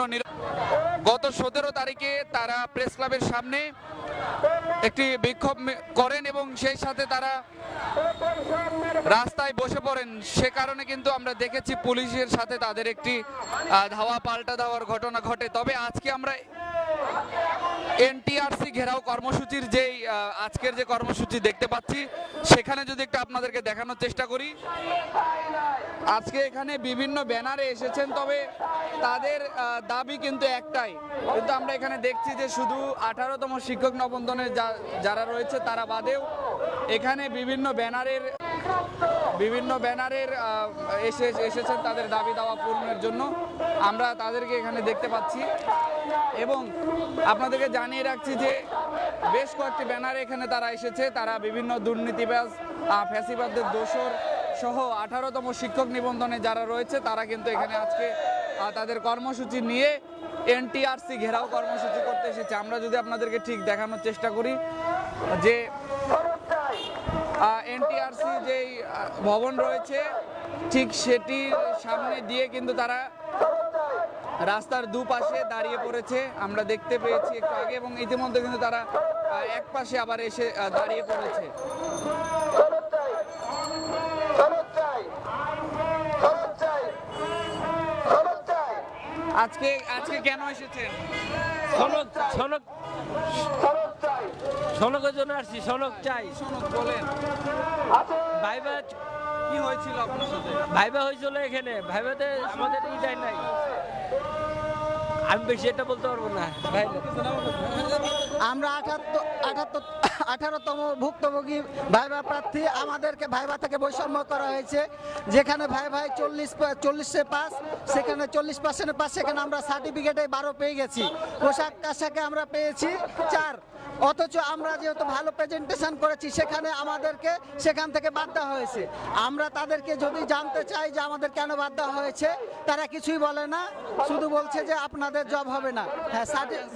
নির- গত সতেরো তারিখে তারা প্রেস ক্লাবের সামনে একটি বিক্ষোভ করেন এবং সেই সাথে তারা রাস্তায় বসে পড়েন। সে কারণে কিন্তু আমরা দেখেছি পুলিশের সাথে তাদের একটি ধাওয়া, পাল্টা দেওয়ার ঘটনা ঘটে। তবে আজকে আমরা এনটিআরসি ঘেরাও কর্মসূচির যেই আজকের যে কর্মসূচি দেখতে পাচ্ছি, সেখানে যদি একটু আপনাদেরকে দেখানোর চেষ্টা করি। আজকে এখানে বিভিন্ন ব্যানারে এসেছেন, তবে তাদের দাবি কিন্তু একটাই। কিন্তু আমরা এখানে দেখছি যে শুধু আঠারোতম শিক্ষক নবন্ধনের যারা রয়েছে, তারা বাদেও এখানে বিভিন্ন ব্যানারের বিভিন্ন ব্যানারের এসে, এসেছেন তাদের দাবি দাওয়া পূরণের জন্য। আমরা তাদেরকে এখানে দেখতে পাচ্ছি। এবং আপনাদেরকে জানিয়ে রাখছি যে বেশ কয়েকটি ব্যানারে এখানে তারা এসেছে। তারা বিভিন্ন দুর্নীতিবাজ ফ্যাসিবাদদের দোষর সহ আঠারোতম শিক্ষক নিবন্ধনে যারা রয়েছে, তারা কিন্তু এখানে আজকে তাদের কর্মসূচি নিয়ে এনটিআরসি ঘেরাও কর্মসূচি করতে এসেছে। আমরা যদি আপনাদেরকে ঠিক দেখানোর চেষ্টা করি যে এনটিআরসি যেই ভবন রয়েছে, ঠিক সেটির সামনে দিয়ে কিন্তু তারা রাস্তার দুপাশে দাঁড়িয়ে পড়েছে। আমরা দেখতে পেয়েছি একটু আগে এবং ইতিমধ্যে কিন্তু তারা এক পাশে আবার এসে দাঁড়িয়ে পড়েছে। আজকে আজকে কেন এসেছেন? সনক সনক সনকের জন্য আসছি সনক চাই। বলেন ভাইবা কি হয়েছিল আপনার ভাইবা হয়েছিল এখানে। ভাইবাতে আমাদের ইটাই নাই। আমি বেশি এটা বলতে পারব না। আমরা আঠাত্তর আঠারোতম ভুক্তভোগী ভাইবা প্রার্থী। আমাদেরকে ভাইবা থেকে বৈষম্য করা হয়েছে। যেখানে ভাই ভাই চল্লিশ চল্লিশে পাস, সেখানে চল্লিশ পার্সেন্টের পাস, সেখানে আমরা সার্টিফিকেটে বারো পেয়ে গেছি। পোশাক আশাকে আমরা পেয়েছি। চার অথচ আমরা যেহেতু ভালো প্রেজেন্টেশন করেছি, সেখানে আমাদেরকে সেখান থেকে বাদ দেওয়া হয়েছে। আমরা তাদেরকে যদি জানতে চাই যে আমাদের কেন বাদ দেওয়া হয়েছে, তারা কিছুই বলে না, শুধু বলছে যে আপনাদের জব হবে না। হ্যাঁ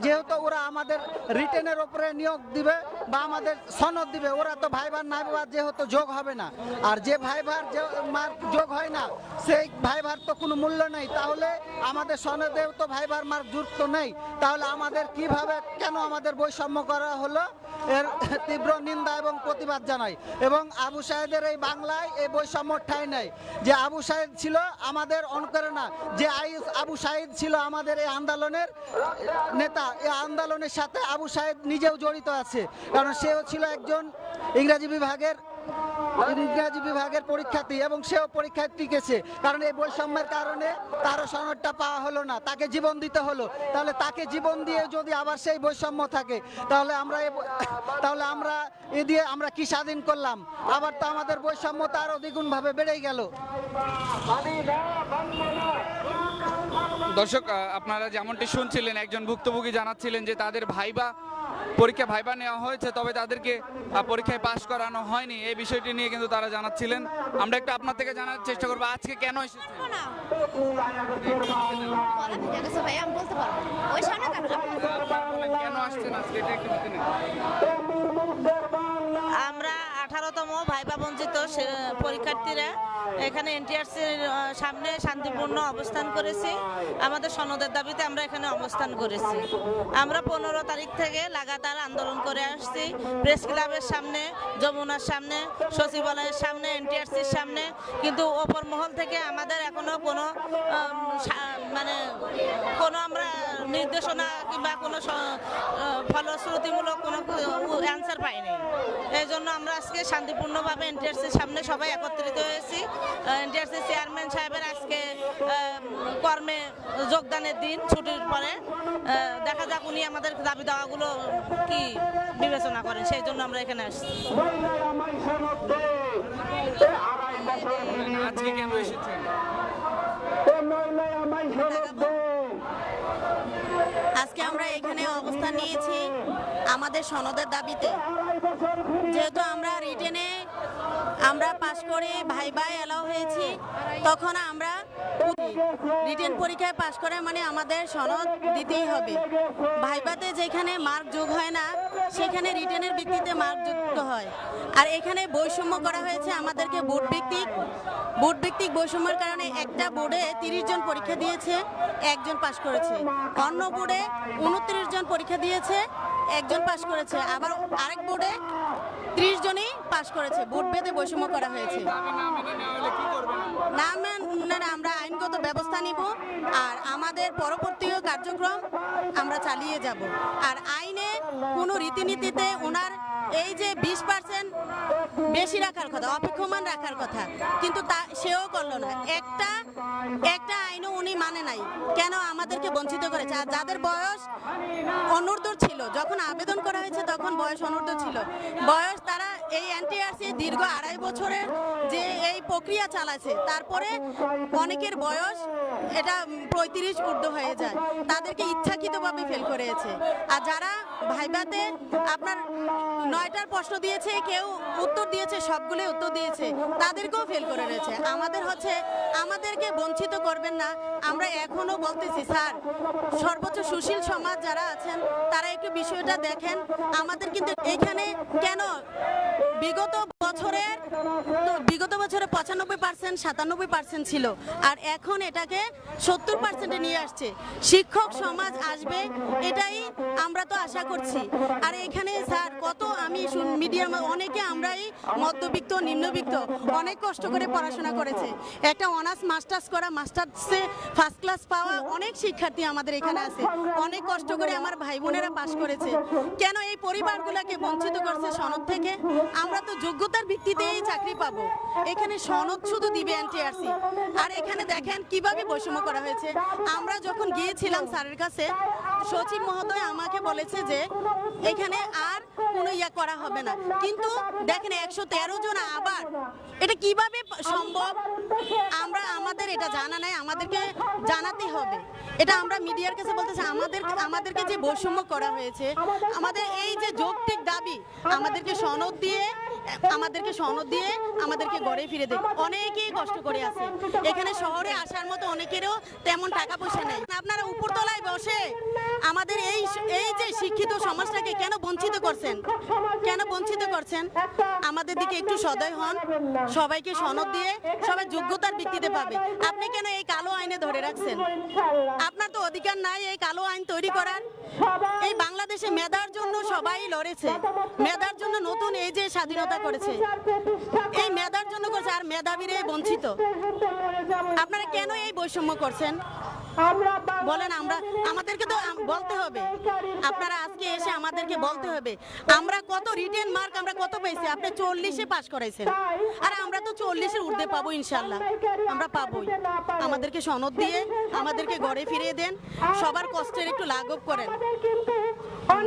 যেহেতু ওরা আমাদের রিটেনের ওপরে নিয়োগ দিবে বা আমাদের সনদ দিবে, ওরা তো ভাইবার নাইবার যেহেতু যোগ হবে না। আর যে ভাইবার যে মার যোগ হয় না, সেই ভাইবার তো কোনো মূল্য নেই। তাহলে আমাদের সনদেও তো ভাইবার মার্ক যুক্ত নেই। তাহলে আমাদের কীভাবে, কেন আমাদের বৈষম্য করা হলো? এর তীব্র নিন্দা এবং প্রতিবাদ জানাই। এবং আবু সাহেদের এই বাংলায় এই বৈষম্য ঠাই নেই। যে আবু সাহেদ ছিল আমাদের অনুকরণা যে আইস আবু সাহেদ ছিল আমাদের এই আন্দোলনের নেতা, এই আন্দোলনের সাথে আবু সাহেদ নিজেও জড়িত আছে। কারণ সেও ছিল একজন ইংরাজি বিভাগের ইংরাজি বিভাগের পরীক্ষার্থী এবং সেও পরীক্ষায় টিকেছে। কারণ এই বৈষম্যের কারণে তারও সনদটা পাওয়া হলো না, তাকে জীবন দিতে হলো। তাহলে তাকে জীবন দিয়ে যদি আবার সেই বৈষম্য থাকে, তাহলে আমরা তাহলে আমরা এ দিয়ে আমরা কি স্বাধীন করলাম? আবার তো আমাদের বৈষম্যতা আরও দ্বিগুণ ভাবে বেড়েই গেল। দর্শক আপনারা যেমনটি শুনছিলেন, একজন ভুক্তভোগী জানাচ্ছিলেন যে তাদের ভাইবা পরীক্ষা ভাইবা নেওয়া হয়েছে তবে তাদেরকে পরীক্ষায় পাশ করানো হয়নি। এই বিষয়টি নিয়ে কিন্তু তারা জানাচ্ছিলেন। আমরা একটু আপনার থেকে জানার চেষ্টা করব আজকে কেন এসেছেন? কেন আসছেন আজকে। আমরা আঠারোতম ভাইবা বঞ্চিত সে- পরীক্ষার্থীরা এখানে এনটিআরসির সামনে শান্তিপূর্ণ অবস্থান করেছি। আমাদের সনদের দাবিতে আমরা এখানে অবস্থান করেছি। আমরা পনেরো তারিখ থেকে লাগাতার আন্দোলন করে আসছি। প্রেস ক্লাবের সামনে, যমুনার সামনে, সচিবালয়ের সামনে, এনটিআরসির সামনে। কিন্তু ওপর মহল থেকে আমাদের এখনও কোনো মানে কোনো আমরা নির্দেশনা কিংবা কোনো ফলশ্রুতিমূলক কোনো অ্যান্সার পাইনি। এই জন্য আমরা আজকে শান্তিপূর্ণভাবে এনটিআরসির সামনে সবাই একত্রিত হয়েছি। ডিআরসি চেয়ারম্যান সাহেবের আজকে কর্মে যোগদানের দিন ছুটির পরে। দেখা যাক উনি আমাদের দাবি দাওয়াগুলো কি বিবেচনা করেন সেই জন্য আমরা এখানে আসছি। আজকে কেন এসেছেন? আজকে আমরা এখানে অবস্থান নিয়েছি আমাদের সনদের দাবিতে। যেহেতু আমরা রিটেনে আমরা পাশ করে ভাই ভাই এলাও হয়েছি, তখন আমরা রিটেন পরীক্ষায় পাশ করে মানে আমাদের সনদ দিতেই হবে। ভাইবাতে যেখানে মার্ক যোগ হয় না, সেখানে রিটেনের ভিত্তিতে মার্ক যুক্ত হয়। আর এখানে বৈষম্য করা হয়েছে আমাদেরকে বোর্ড ভিত্তিক। বোর্ড ভিত্তিক বৈষম্যের কারণে একটা বোর্ডে তিরিশ জন পরীক্ষা দিয়েছে, একজন পাশ করেছে। অন্য বোর্ডে উনত্রিশ জন পরীক্ষা দিয়েছে, একজন পাশ করেছে। আবার আরেক বোর্ডে ত্রিশ জনই পাশ করেছে। বোর্ড ভেদে বৈষম্য করা হয়েছে। না না আমরা আইনগত ব্যবস্থা নিব আর আমাদের পরবর্তীয় কার্যক্রম আমরা চালিয়ে যাব। আর আইনে কোনো রীতিনীতিতে ওনার এই যে বিশ পার্সেন্ট বেশি রাখার কথা, অপেক্ষমান রাখার কথা, কিন্তু তা সেও করল না। একটা একটা আইনও উনি মানে নাই। কেন আমাদেরকে বঞ্চিত করেছে? আর যাদের বয়স বয়স অনূর্ধ্ব ছিল। বয়স তারা এই এনটিআরসি দীর্ঘ আড়াই বছরের যে এই প্রক্রিয়া চালাচ্ছে, তারপরে অনেকের বয়স এটা পঁয়ত্রিশ ঊর্ধ্ব হয়ে যায়। তাদেরকে ইচ্ছাকৃতভাবে ফেল করেছে। আর যারা ভাইবাতে আপনার নয়টার প্রশ্ন দিয়েছে, কেউ উত্তর দিয়েছে, সবগুলো উত্তর দিয়েছে, তাদেরকেও ফেল করে রয়েছে। আমাদের হচ্ছে, আমাদেরকে বঞ্চিত করবেন না। আমরা এখনও বলতেছি, স্যার, সর্বোচ্চ সুশীল সমাজ যারা আছেন একটু বিষয়টা দেখেন। আমাদের কিন্তু এখানে কেন বিগত বছরের বিগত বছরে পঁচানব্বই পার্সেন্ট, সাতানব্বই পার্সেন্ট ছিল। আর এখন এটাকে সত্তর পার্সেন্টে নিয়ে আসছে। শিক্ষক সমাজ আসবে, এটাই আমরা তো আশা করছি। আর এখানে স্যার, কত আমি মিডিয়াম অনেকে আমরাই মধ্যবিত্ত, নিম্নবিত্ত, অনেক কষ্ট করে পড়াশোনা করেছে। একটা অনার্স, মাস্টার্স করা, মাস্টার্সে ফার্স্ট ক্লাস পাওয়া অনেক শিক্ষার্থী আমাদের এখানে আছে। অনেক কষ্ট করে আমার ভাই বোনেরা পাশ করেছে। কেন এই পরিবারগুলোকে বঞ্চিত করছে সনদ থেকে? আমরা তো যোগ্যতার ভিত্তিতেই চাকরি পাবো। এখানে সনদ শুধু দিবে এনটিআরসি আর এখানে দেখেন কীভাবে বৈষম্য করা হয়েছে। আমরা যখন গিয়েছিলাম স্যারের কাছে, সচিব মহোদয় আমাকে বলেছে যে, এখানে আর কোনো ইয়া করা হবে না। কিন্তু দেখেন একশো তেরো জন আবার, এটা কীভাবে সম্ভব? আমরা, আমাদের এটা জানা নাই, আমাদেরকে জানাতে হবে। এটা আমরা মিডিয়ার কাছে বলতেছি আমাদের, আমাদেরকে যে বৈষম্য করা হয়েছে, আমাদের এই যে যৌক্তিক দাবি, আমাদেরকে সনদ দিয়ে আমাদেরকে সনদ দিয়ে আমাদেরকে গড়ে ফিরে দেয় অনেকেই কষ্ট করে আছে। এখানে শহরে আসার মতো অনেকেরও তেমন টাকা পয়সা নেই। আপনারা উপরতলায় বসে আমাদের এই এই যে শিক্ষিত সমাজটাকে কেন বঞ্চিত করছেন? কেন বঞ্চিত করছেন? আমাদের দিকে একটু সদয় হন। সবাইকে সনদ দিয়ে সবাই যোগ্যতার ভিত্তিতে পাবে। আপনি কেন এই কালো আইনে ধরে রাখছেন? আপনার তো অধিকার নাই এই কালো আইন তৈরি করার। এই বাংলাদেশে মেধার জন্য সবাই লড়েছে। মেধার জন্য নতুন এই যে স্বাধীনতা করেছে। এই মেধার জন্য করছে, আর মেধাবীরে বঞ্চিত। আপনারা কেন এই বৈষম্য করছেন? বলেন, আমরা আমাদেরকে তো বলতে হবে। আপনারা আজকে এসে আমাদেরকে বলতে হবে। আমরা কত রিটেন মার্ক, আমরা কত পেয়েছি? আপনি চল্লিশে পাশ করাইছেন। আর আমরা তো চল্লিশের ঊর্ধ্বে পাবো ইনশাল্লাহ আমরা পাবোই। আমাদেরকে সনদ দিয়ে, আমাদেরকে ঘরে ফিরিয়ে দেন। সবার কষ্টের একটু লাঘব করেন।